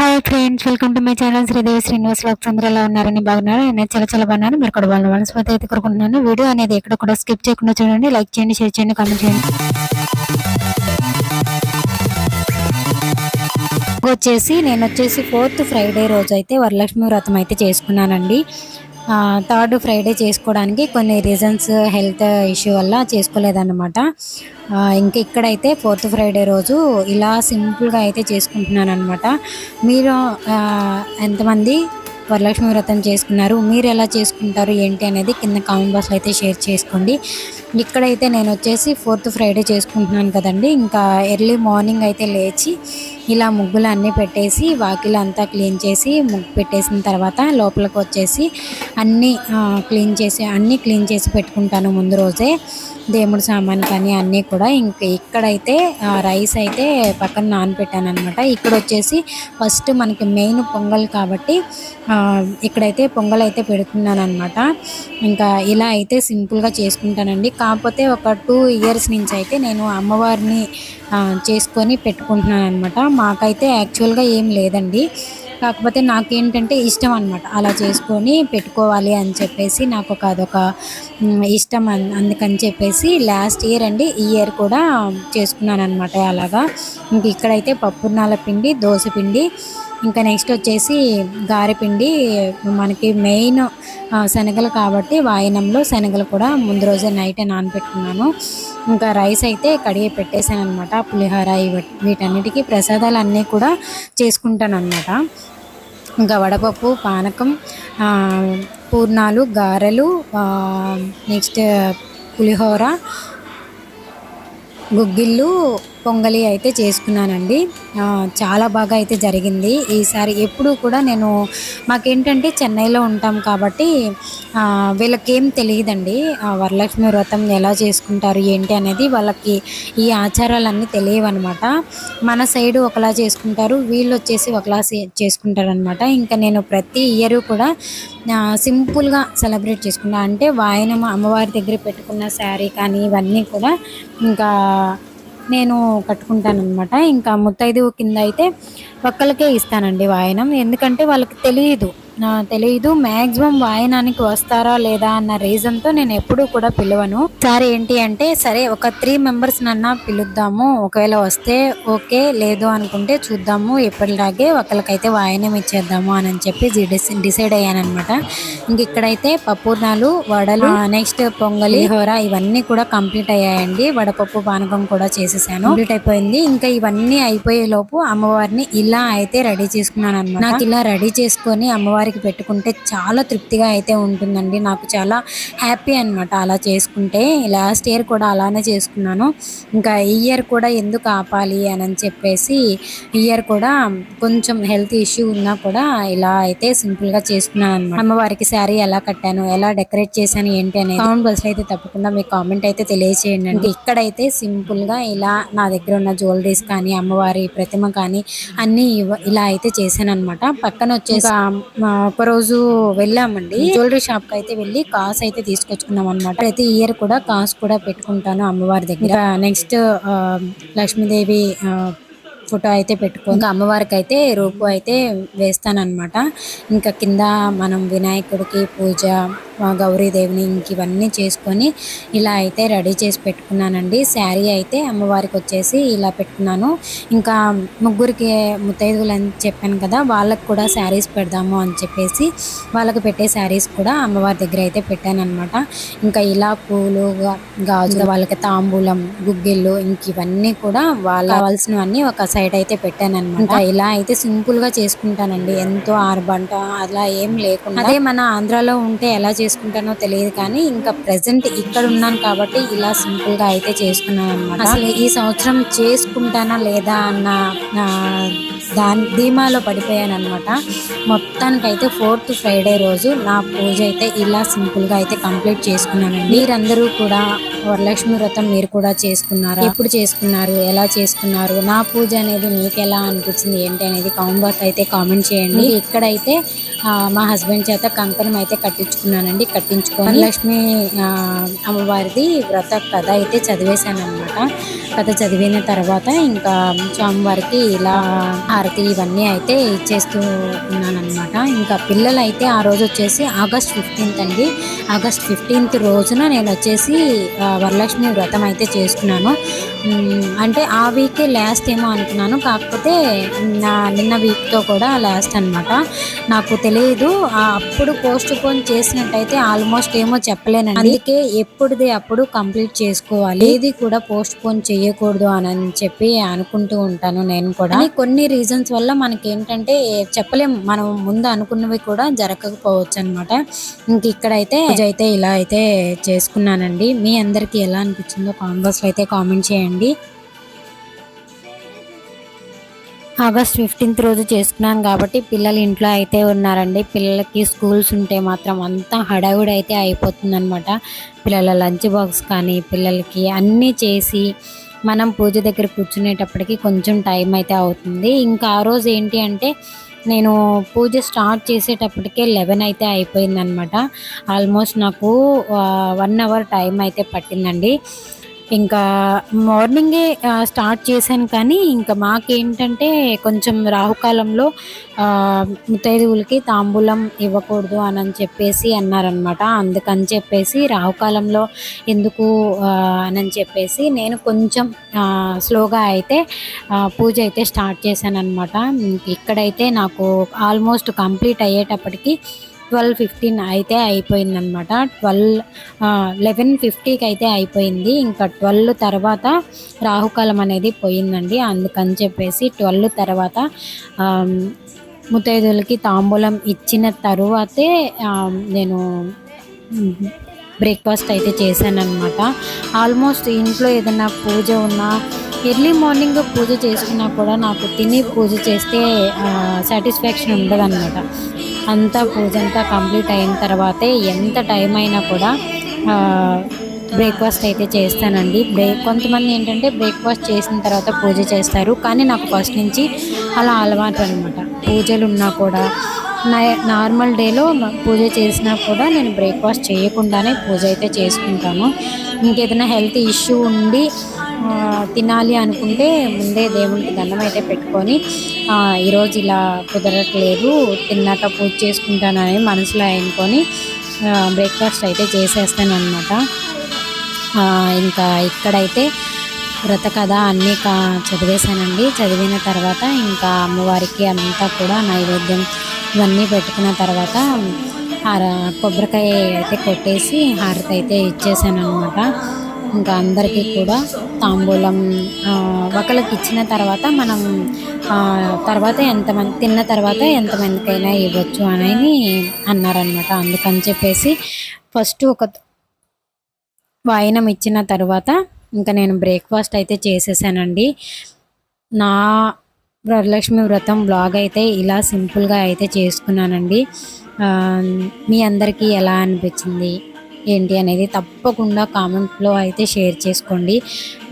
Hi friends welcome to my channel Sridevi Srinivas vlogs అందరూ ఎలా ఉన్నారని బాగున్నారు? నేను చాలా చాలా బాగున్నాను. మీరు కూడా బాగున్నాను మనస్ఫూర్తి అయితే కోరుకుంటున్నాను. వీడియో అనేది ఎక్కడ కూడా స్కిప్ చేయకుండా చూడండి. లైక్ చేయండి షేర్ చేయండి కామెంట్ చేయండి. వచ్చేసి నేను వచ్చేసి ఫోర్త్ ఫ్రైడే రోజు అయితే వరలక్ష్మి వ్రతం అయితే చేసుకున్నానండి. థర్డ్ ఫ్రైడే చేసుకోవడానికి కొన్ని రీజన్స్ హెల్త్ ఇష్యూ వల్ల చేసుకోలేదన్నమాట. ఇంకా ఇంక ఇక్కడైతే ఫోర్త్ ఫ్రైడే రోజు ఇలా సింపుల్గా అయితే చేసుకుంటున్నాను అనమాట మీరు ఎంతమంది వరలక్ష్మి వ్రతం చేసుకున్నారు? మీరు ఎలా చేసుకుంటారు? ఏంటి అనేది కింద కామెంట్ బాక్స్లో అయితే షేర్ చేసుకోండి. ఇక్కడైతే నేను వచ్చేసి ఫోర్త్ ఫ్రైడే చేసుకుంటున్నాను కదండి. ఇంకా ఎర్లీ మార్నింగ్ అయితే లేచి ఇలా ముగ్గులు అన్నీ పెట్టేసి వాకిలు అంతా క్లీన్ చేసి ముగ్గు పెట్టేసిన తర్వాత లోపలికి వచ్చేసి అన్నీ క్లీన్ చేసి అన్నీ క్లీన్ చేసి పెట్టుకుంటాను ముందు రోజే. దేవుడి సామాన్ కానీ అన్నీ కూడా ఇంక ఇక్కడైతే రైస్ అయితే పక్కన నానబెట్టాను అనమాట ఇక్కడ వచ్చేసి ఫస్ట్ మనకి మెయిన్ పొంగల్ కాబట్టి ఇక్కడైతే పొంగల్ అయితే పెడుతున్నాను అనమాట ఇంకా ఇలా అయితే సింపుల్గా చేసుకుంటానండి. కాకపోతే ఒక టూ ఇయర్స్ నుంచి అయితే నేను అమ్మవారిని చేసుకొని పెట్టుకుంటున్నాను అనమాట మాకైతే యాక్చువల్గా ఏం లేదండి. కాకపోతే నాకేంటంటే ఇష్టం అనమాట అలా చేసుకొని పెట్టుకోవాలి అని చెప్పేసి నాకు ఒక అదొక ఇష్టం అన్- అందుకని చెప్పేసి లాస్ట్ ఇయర్ అండి ఈ ఇయర్ కూడా చేసుకున్నాను అనమాట అలాగా. ఇంక ఇక్కడైతే పప్పున్నాల పిండి దోశ పిండి ఇంకా నెక్స్ట్ వచ్చేసి గారెపిండి. మనకి మెయిన్ శనగలు కాబట్టి వాయినంలో శనగలు కూడా ముందు రోజే నైటే నానబెట్టుకున్నాను. ఇంకా రైస్ అయితే కడిగి పెట్టేశాను అనమాట పులిహోర వీటన్నిటికీ ప్రసాదాలు అన్నీ కూడా చేసుకుంటాను అనమాట ఇంకా వడపప్పు పానకం పూర్ణాలు గారెలు నెక్స్ట్ పులిహోర గుగ్గిళ్ళు పొంగలి అయితే చేసుకున్నానండి. చాలా బాగా అయితే జరిగింది. ఈసారి ఎప్పుడు కూడా నేను మాకేంటంటే చెన్నైలో ఉంటాం కాబట్టి వీళ్ళకేం తెలియదండి. వరలక్ష్మి వ్రతం ఎలా చేసుకుంటారు ఏంటి అనేది వాళ్ళకి ఈ ఆచారాలన్నీ తెలియవన్నమాట. మన సైడ్ ఒకలా చేసుకుంటారు వీళ్ళు వచ్చేసి ఒకలా చేసుకుంటారు అనమాట ఇంకా నేను ప్రతి ఇయర్ కూడా సింపుల్గా సెలబ్రేట్ చేసుకున్నా అంటే వాయనం అమ్మవారి దగ్గర పెట్టుకున్న శారీ కానీ ఇవన్నీ కూడా ఇంకా నేను కట్టుకుంటాను అనమాట ఇంకా ముత్తైదు కింద అయితే ఒక్కరికే ఇస్తానండి వాయనం. ఎందుకంటే వాళ్ళకి తెలియదు తెలియదు మ్యాక్సిమం వాయనానికి వస్తారా లేదా అన్న రీజన్తో నేను ఎప్పుడూ కూడా పిలవను. సరే ఏంటి అంటే సరే ఒక త్రీ మెంబర్స్ నన్నా పిలుద్దాము. ఒకవేళ వస్తే ఓకే లేదు అనుకుంటే చూద్దాము. ఎప్పటిలాగే ఒకరికైతే వాయనం ఇచ్చేద్దాము అని చెప్పి డిసైడ్ అయ్యాను అనమాట ఇంక ఇక్కడైతే పప్పుర్నాలు వడలు నెక్స్ట్ పొంగలి హోర ఇవన్నీ కూడా కంప్లీట్ అయ్యాయండి. వడపప్పు పానకం కూడా చేసేసాను. కంప్లీట్ అయిపోయింది. ఇంకా ఇవన్నీ అయిపోయే లోపు అమ్మవారిని ఇలా అయితే రెడీ చేసుకున్నాను అనమాట నాకు ఇలా రెడీ చేసుకొని అమ్మవారికి పెట్టుకుంటే చాలా తృప్తిగా అయితే ఉంటుందండి. నాకు చాలా హ్యాపీ అన్నమాట అలా చేసుకుంటే. లాస్ట్ ఇయర్ కూడా అలానే చేసుకున్నాను. ఇంకా ఈ ఇయర్ కూడా ఎందుకు ఆపాలి అని అని చెప్పేసి ఈ ఇయర్ కూడా కొంచెం హెల్త్ ఇష్యూ ఉన్నా కూడా ఇలా అయితే సింపుల్గా చేసుకున్నాను అనమాట అమ్మవారికి శారీ ఎలా కట్టాను ఎలా డెకరేట్ చేశాను ఏంటి అనేది కామెంట్ బస్ అయితే తప్పకుండా మీ కామెంట్ అయితే తెలియజేయండి అంటే ఇక్కడైతే సింపుల్గా ఇలా నా దగ్గర ఉన్న జ్యువెలరీస్ కానీ అమ్మవారి ప్రతిమ కానీ అన్ని ఇలా అయితే చేశాను అనమాట పక్కన వచ్చేసి ఒక రోజు వెళ్ళామండి. జ్యువెలరీ షాప్కి అయితే వెళ్ళి కాస్ అయితే తీసుకొచ్చుకున్నాం అనమాట ప్రతి ఇయర్ కూడా కాస్ కూడా పెట్టుకుంటాను అమ్మవారి దగ్గర. నెక్స్ట్ లక్ష్మీదేవి ఫోటో అయితే పెట్టుకో అమ్మవారికి అయితే రూపు అయితే వేస్తానన్నమాట. ఇంకా కింద మనం వినాయకుడికి పూజ గౌరీదేవిని ఇంక ఇవన్నీ చేసుకొని ఇలా అయితే రెడీ చేసి పెట్టుకున్నానండి. శారీ అయితే అమ్మవారికి వచ్చేసి ఇలా పెట్టుకున్నాను. ఇంకా ముగ్గురికి ముత్తైదువులు అని చెప్పాను కదా వాళ్ళకి కూడా శారీస్ పెడదాము అని చెప్పేసి వాళ్ళకి పెట్టే శారీస్ కూడా అమ్మవారి దగ్గర అయితే పెట్టాను అనమాట ఇంకా ఇలా పూలు గాజులు వాళ్ళకి తాంబూలం గుగ్గిళ్ళు ఇంక ఇవన్నీ కూడా వాళ్ళ కావాల్సినవన్నీ ఒక సైడ్ అయితే పెట్టాను అనమాట ఇలా అయితే సింపుల్గా చేసుకుంటానండి. ఎంతో ఆర్బంట అలా ఏం లేకుండా. అదే మన ఆంధ్రాలో ఉంటే ఎలా చేసుకుంటానో తెలియదు కానీ ఇంకా ప్రెసెంట్ ఇక్కడ ఉన్నాను కాబట్టి ఇలా సింపుల్గా అయితే చేసుకున్నాను అనమాట అసలు ఈ సంవత్సరం చేసుకుంటానా లేదా అన్న దాని ధీమాలో పడిపోయాను అనమాట మొత్తానికైతే ఫోర్త్ ఫ్రైడే రోజు నా పూజ అయితే ఇలా సింపుల్గా అయితే కంప్లీట్ చేసుకున్నానండి. మీరందరూ కూడా వరలక్ష్మి వ్రతం మీరు కూడా చేసుకున్నారా? ఎప్పుడు చేసుకున్నారు? ఎలా చేసుకున్నారు? నా పూజ అనేది మీకు ఎలా అనిపించింది? ఏంటి అనేది కామెంట్ బాక్స్ అయితే కామెంట్ చేయండి. ఇక్కడైతే మా హస్బెండ్ చేత కంకణం అయితే కట్టించుకున్నానండి. కట్టించుకొని లక్ష్మి అమ్మవారిది వ్రత కథ అయితే చదివేశాను అనమాట కథ చదివిన తర్వాత ఇంకా స్వామివారికి ఇలా హారతి ఇవన్నీ అయితే ఇచ్చేస్తూ ఉన్నాను ఇంకా పిల్లలు అయితే ఆ రోజు వచ్చేసి ఆగస్ట్ ఫిఫ్టీన్త్ అండి. ఆగస్ట్ ఫిఫ్టీన్త్ రోజున నేను వచ్చేసి వరలక్ష్మి వ్రతం అయితే చేస్తున్నాను అంటే ఆ వీకే లాస్ట్ ఏమో అనుకున్నాను. కాకపోతే నా నిన్న వీక్తో కూడా లాస్ట్ అనమాట నాకు తెలియదు. అప్పుడు పోస్ట్ పోన్ చేసినట్టయితే ఆల్మోస్ట్ ఏమో చెప్పలేనండి. అందుకే ఎప్పుడుది అప్పుడు కంప్లీట్ చేసుకోవాలి. ఏది కూడా పోస్ట్ పోన్ చేయకూడదు అని చెప్పి అనుకుంటూ ఉంటాను నేను కూడా. కొన్ని రీజన్ రీజన్స్ వల్ల మనకి ఏంటంటే చెప్పలేం. మనం ముందు అనుకున్నవి కూడా జరగకపోవచ్చు అనమాట ఇంక ఇక్కడైతే అయితే ఇలా అయితే చేసుకున్నానండి. మీ అందరికి ఎలా అనిపించిందో కామెంట్స్ అయితే కామెంట్ చేయండి. ఆగస్ట్ ఫిఫ్టీన్త్ రోజు చేసుకున్నాను కాబట్టి పిల్లలు ఇంట్లో అయితే ఉన్నారండి. పిల్లలకి స్కూల్స్ ఉంటే మాత్రం అంతా హడావుడి అయితే అయిపోతుందనమాట పిల్లల లంచ్ బాక్స్ కానీ పిల్లలకి అన్నీ చేసి మనం పూజ దగ్గర కూర్చునేటప్పటికి కొంచెం టైం అయితే అవుతుంది. ఇంకా ఆ రోజు ఏంటి అంటే నేను పూజ స్టార్ట్ చేసేటప్పటికే లెవెన్ అయితే అయిపోయిందనమాట ఆల్మోస్ట్ నాకు వన్ అవర్ టైం అయితే పట్టిందండి. ఇంకా మార్నింగే స్టార్ట్ చేశాను కానీ ఇంకా మాకేంటంటే కొంచెం రాహుకాలంలో ముత్తైదువులకి తాంబూలం ఇవ్వకూడదు అని అని చెప్పేసి అన్నారనమాట అందుకని చెప్పేసి రాహుకాలంలో ఎందుకు అని చెప్పేసి నేను కొంచెం స్లోగా అయితే పూజ అయితే స్టార్ట్ చేశాను అనమాట ఇక్కడైతే నాకు ఆల్మోస్ట్ కంప్లీట్ అయ్యేటప్పటికి ట్వెల్వ్ ఫిఫ్టీన్ అయితే అయిపోయిందనమాట ట్వెల్వ్ లెవెన్ ఫిఫ్టీకి అయితే అయిపోయింది. ఇంకా ట్వెల్వ్ తర్వాత రాహుకాలం అనేది పోయిందండి. అందుకని చెప్పేసి ట్వెల్వ్ తర్వాత ముత్తైదులకి తాంబూలం ఇచ్చిన తరువాతే నేను బ్రేక్ఫాస్ట్ అయితే చేశాను అనమాట ఆల్మోస్ట్ ఇంట్లో ఏదైనా పూజ ఉన్నా ఎర్లీ మార్నింగ్ పూజ చేసుకున్నా కూడా నాకు తిని పూజ చేస్తే సాటిస్ఫాక్షన్ ఉండదు అనమాట అంతా పూజ అంతా కంప్లీట్ అయిన తర్వాతే ఎంత టైం అయినా కూడా బ్రేక్ఫాస్ట్ అయితే చేస్తానండి. బ్రేక్ కొంతమంది ఏంటంటే బ్రేక్ఫాస్ట్ చేసిన తర్వాత పూజ చేస్తారు. కానీ నాకు ఫస్ట్ నుంచి అలా అలవాటు అనమాట పూజలు ఉన్నా కూడా నా- నార్మల్ డేలో పూజ చేసినా కూడా నేను బ్రేక్ఫాస్ట్ చేయకుండానే పూజ అయితే చేసుకుంటాను. ఇంకేదైనా హెల్త్ ఇష్యూ ఉండి తినాలి అనుకుంటే ముందే దేవునికి దండం అయితే పెట్టుకొని ఈరోజు ఇలా కుదరట్లేదు తిన్నాక పూజ చేసుకుంటానని మనసులో అనుకొని బ్రేక్ఫాస్ట్ అయితే చేసేస్తాను అనమాట ఇంకా ఇక్కడైతే వ్రత కథ అన్నీ కా చదివేశానండి. చదివిన తర్వాత ఇంకా అమ్మవారికి అంతా కూడా నైవేద్యం ఇవన్నీ పెట్టుకున్న తర్వాత కొబ్బరికాయ అయితే కొట్టేసి హారతి అయితే ఇచ్చేసాను అనమాట ఇంకా అందరికీ కూడా తాంబూలం ఒకళ్ళకి ఇచ్చిన తర్వాత మనం తర్వాత ఎంతమంది తిన్న తర్వాత ఎంతమందికైనా ఇవ్వచ్చు అని అన్నారనమాట అందుకని చెప్పేసి ఫస్ట్ ఒక వాయినం ఇచ్చిన తర్వాత ఇంకా నేను బ్రేక్ఫాస్ట్ అయితే చేసేసానండి. నా వరలక్ష్మి వ్రతం బ్లాగ్ అయితే ఇలా సింపుల్గా అయితే చేసుకున్నానండి. మీ అందరికీ ఎలా అనిపించింది? ఏంటి అనేది తప్పకుండా కామెంట్లో అయితే షేర్ చేసుకోండి.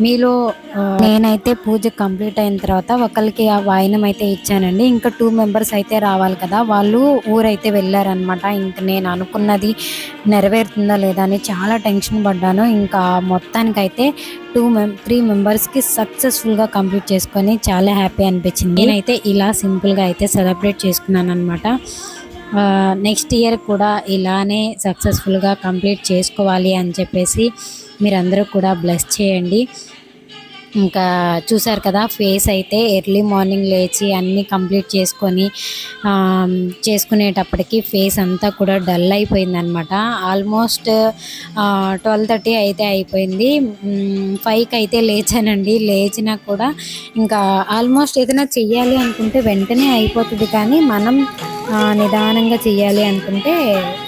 మీలో నేనైతే పూజ కంప్లీట్ అయిన తర్వాత ఒకరికి ఆ వాయినం అయితే ఇచ్చానండి. ఇంకా టూ మెంబర్స్ అయితే రావాలి కదా వాళ్ళు ఊరైతే వెళ్ళారనమాట ఇంక నేను అనుకున్నది నెరవేరుతుందా లేదా అని చాలా టెన్షన్ పడ్డాను. ఇంకా మొత్తానికైతే టూ మెం త్రీ మెంబర్స్కి సక్సెస్ఫుల్గా కంప్లీట్ చేసుకొని చాలా హ్యాపీ అనిపించింది. నేనైతే ఇలా సింపుల్గా అయితే సెలబ్రేట్ చేసుకున్నాను అనమాట నెక్స్ట్ ఇయర్ కూడా ఇలానే సక్సెస్ఫుల్గా కంప్లీట్ చేసుకోవాలి అని చెప్పేసి మీరందరూ కూడా బ్లెస్ చేయండి. ఇంకా చూసారు కదా ఫేస్ అయితే ఎర్లీ మార్నింగ్ లేచి అన్నీ కంప్లీట్ చేసుకొని చేసుకునేటప్పటికి ఫేస్ అంతా కూడా డల్ అయిపోయిందనమాట ఆల్మోస్ట్ ట్వెల్వ్ థర్టీ అయితే అయిపోయింది. ఫైవ్కి అయితే లేచానండి. లేచినా కూడా ఇంకా ఆల్మోస్ట్ ఏదైనా చెయ్యాలి అనుకుంటే వెంటనే అయిపోతుంది కానీ మనం నిదానంగా చెయ్యాలి అనుకుంటే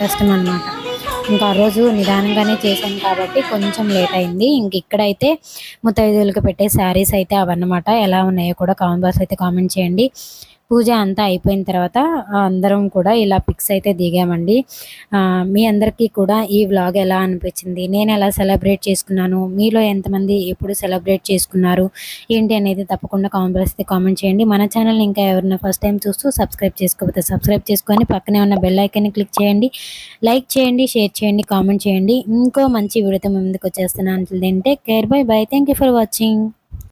కష్టం అన్నమాట. ఇంకా ఆ రోజు నిదానంగానే చేశాను కాబట్టి కొంచెం లేట్ అయింది. ఇంక ఇక్కడైతే ముత్తైదువులకు పెట్టే శారీస్ అయితే అవన్నమాట. ఎలా ఉన్నాయో కూడా కామెంట్ బాక్స్ అయితే కామెంట్ చేయండి. పూజ అంతా అయిపోయిన తర్వాత అందరం కూడా ఇలా పిక్స్ అయితే దిగామండి. మీ అందరికీ కూడా ఈ వ్లాగ్ ఎలా అనిపించింది? నేను ఎలా సెలబ్రేట్ చేసుకున్నాను? మీలో ఎంతమంది ఎప్పుడు సెలబ్రేట్ చేసుకున్నారు? ఏంటి అనేది తప్పకుండా కామెంట్ చేస్తే కామెంట్ చేయండి. మన ఛానల్ని ఇంకా ఎవరైనా ఫస్ట్ టైం చూస్తూ సబ్స్క్రైబ్ చేసుకోకపోతే సబ్స్క్రైబ్ చేసుకొని పక్కనే ఉన్న బెల్ ఐకాన్ని క్లిక్ చేయండి. లైక్ చేయండి షేర్ చేయండి కామెంట్ చేయండి. ఇంకో మంచి వీడియోతో ముందుకు వచ్చేస్తున్నాను. అంటే care bye bye. Thank you for watching.